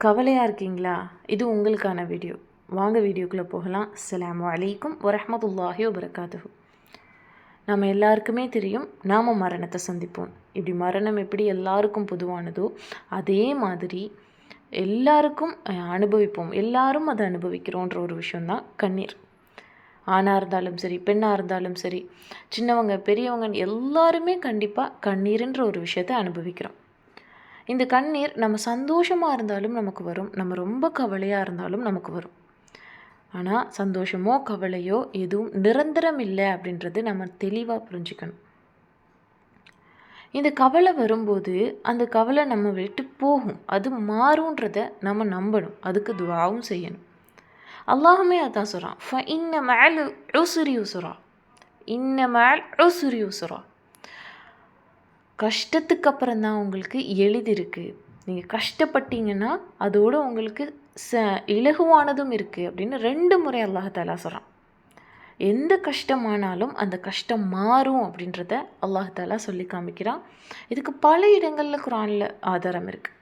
கவலையாக இருக்கீங்களா? இது உங்களுக்கான வீடியோ. வாங்க வீடியோக்குள்ளே போகலாம். அஸ்லாம் வலைக்கும் வரஹ்மத்துல்லாஹி வபரகாத்துஹு. நம்ம எல்லாருக்குமே தெரியும் நாம் மரணத்தை சந்திப்போம். இப்படி மரணம் எப்படி எல்லாருக்கும் பொதுவானதோ அதே மாதிரி எல்லாருக்கும் அனுபவிப்போம். எல்லாரும் அதை அனுபவிக்கிறோன்ற ஒரு விஷயந்தான் கண்ணீர். ஆணாக இருந்தாலும் சரி பெண்ணாக இருந்தாலும் சரி சின்னவங்க பெரியவங்க எல்லாருமே கண்டிப்பாக கண்ணீருன்ற ஒரு விஷயத்தை அனுபவிக்கிறோம். இந்த கண்ணீர் நம்ம சந்தோஷமாக இருந்தாலும் நமக்கு வரும். நம்ம ரொம்ப கவலையாக இருந்தாலும் நமக்கு வரும். ஆனால் சந்தோஷமோ கவலையோ எதுவும் நிரந்தரம் இல்லை அப்படின்றது நம்ம தெளிவாக புரிஞ்சுக்கணும். இந்த கவலை வரும்போது அந்த கவலை நம்ம விட்டு போகும். அது மாறுன்றத நம்ம நம்பணும். அதுக்கு துவாவும் செய்யணும். அல்லாஹுமே அதான் சொல்கிறான் இன்ன மேல் உசுரி உசுரா. இன்ன மேல் உசுரி உசுரா. கஷ்டத்துக்கு அப்புறம் தான் உங்களுக்கு எளிதிருக்கு நீங்கள் கஷ்டப்பட்டீங்கன்னா அதோடு உங்களுக்கு ச இலகுவானதும் இருக்குது அப்படின்னு ரெண்டு முறை அல்லாஹாலா சொல்கிறான் எந்த கஷ்டமானாலும் அந்த கஷ்டம் மாறும் அப்படின்றத அல்லாஹாலா சொல்லி காமிக்கிறான். இதுக்கு பல இடங்களில் குரானில் ஆதாரம் இருக்குது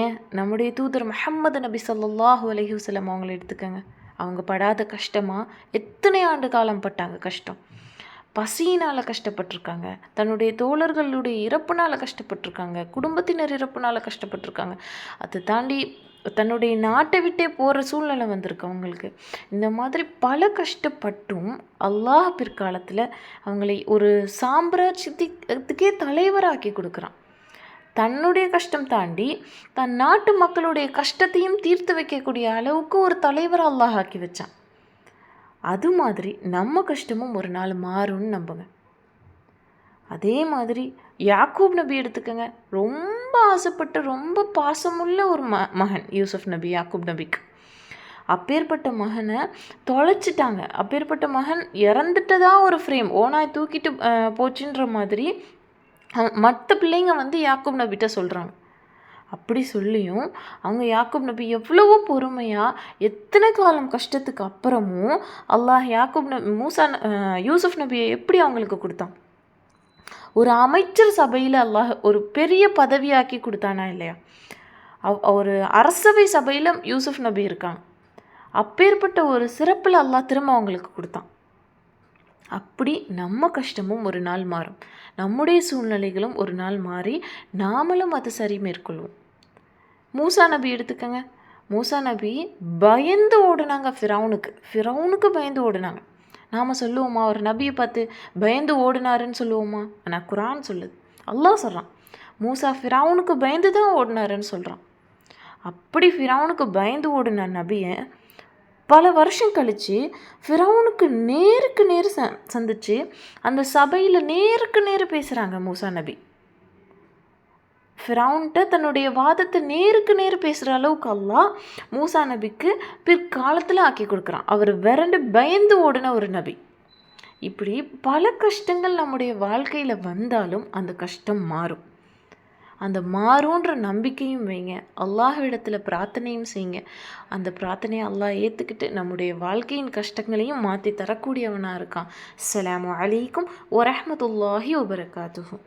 ஏன்? நம்முடைய தூதர் முஹம்மது நபி சொல்லாஹு அலைஹி வஸல்லம் அவங்கள எடுத்துக்கோங்க. அவங்க படாத கஷ்டமாக எத்தனை ஆண்டு காலம் பட்டாங்க கஷ்டம்? பசியினால் கஷ்டப்பட்டிருக்காங்க. தன்னுடைய தோழர்களுடைய இறப்புனால் கஷ்டப்பட்டிருக்காங்க. குடும்பத்தினர் இறப்புனால் கஷ்டப்பட்டிருக்காங்க. அதை தாண்டி தன்னுடைய நாட்டை விட்டே போகிற சூழ்நிலை வந்திருக்கு அவங்களுக்கு. இந்த மாதிரி பல கஷ்டப்பட்டும் அல்லாஹ் பிற்காலத்தில் அவங்களை ஒரு சாம்ராஜ்யத்துக்கே தலைவராக்கி கொடுக்குறான். தன்னுடைய கஷ்டம் தாண்டி தன் நாட்டு மக்களுடைய கஷ்டத்தையும் தீர்த்து வைக்கக்கூடிய அளவுக்கு ஒரு தலைவர் அல்லாஹ் ஆக்கி வச்சான். அது மாதிரி நம்ம கஷ்டமும் ஒரு நாள் மாறும்னு நம்புங்க. அதே மாதிரி யாக்கூப் நபி எடுத்துக்கோங்க. ரொம்ப ஆசைப்பட்டு ரொம்ப பாசமுள்ள ஒரு ம மகன் யூசுஃப் நபி யாக்கூப் நபிக்கு. அப்பேற்பட்ட மகனை தொலைச்சிட்டாங்க. அப்பேற்பட்ட மகன் இறந்துட்டதா ஒரு ஃப்ரேம் ஓனாய் தூக்கிட்டு போச்சுன்ற மாதிரி மற்ற பிள்ளைங்க வந்து யாக்கூப் நபிட்ட சொல்கிறாங்க அப்படி சொல்லியும் அவங்க யாக்கூப் நபி எவ்வளவோ பொறுமையாக எத்தனை காலம் கஷ்டத்துக்கு அப்புறமும் அல்லாஹ் யாக்கூப் நபி மூசா யூசுஃப் நபியை எப்படி அவங்களுக்கு கொடுத்தான்? ஒரு அமைச்சர் சபையில் அல்லாஹ் ஒரு பெரிய பதவியாக்கி கொடுத்தானா இல்லையா? அவ் ஒரு அரசவை சபையில் யூசுஃப் நபி இருக்காங்க. அப்பேற்பட்ட ஒரு சிறப்பில் அல்லாஹ் திரும்ப அவங்களுக்கு கொடுத்தான். அப்படி நம்ம கஷ்டமும் ஒரு நாள் மாறும். நம்முடைய சூழ்நிலைகளும் ஒரு நாள் மாறி நாமளும் அதை சரி மேற்கொள்வோம். மூசா நபி எடுத்துக்கங்க. மூசா நபி பயந்து ஓடுனாங்க ஃபிரௌனுக்கு ஃபிரௌனுக்கு பயந்து ஓடுனாங்க. நாம் சொல்லுவோமா ஒரு நபியை பார்த்து பயந்து ஓடினாருன்னு சொல்லுவோமா? ஆனால் குரான் சொல்லுது. அல்லாஹ் சொல்கிறான் மூசா ஃபிரௌனுக்கு பயந்து தான் ஓடினாருன்னு சொல்கிறான் அப்படி ஃபிரௌனுக்கு பயந்து ஓடின நபியை பல வருஷம் கழித்து ஃபிரௌனுக்கு நேருக்கு நேர் ச சந்திச்சு அந்த சபையில் நேருக்கு நேர் பேசுகிறாங்க மூசா நபி. ஃபிரௌன்ட்ட தன்னுடைய வாதத்தை நேருக்கு நேர் பேசுகிற அளவுக்கு அல்லா மூசா நபிக்கு பிற்காலத்தில் ஆக்கி கொடுக்குறான். அவர் விரண்டு பயந்து ஓடின ஒரு நபி. இப்படி பல கஷ்டங்கள் நம்முடைய வாழ்க்கையில் வந்தாலும் அந்த கஷ்டம் மாறும். அந்த மாறுன்ற நம்பிக்கையும் வைங்க. அல்லாஹ்விடத்தில் பிரார்த்தனையும் செய்யுங்க. அந்த பிரார்த்தனையை அல்லாஹ் ஏற்றுக்கிட்டு நம்முடைய வாழ்க்கையின் கஷ்டங்களையும் மாற்றி தரக்கூடியவனாக இருக்கான். அஸ்லாம் அலைக்கும் வரஹ்மத்துல்லாஹி வபரகாத்துஹு.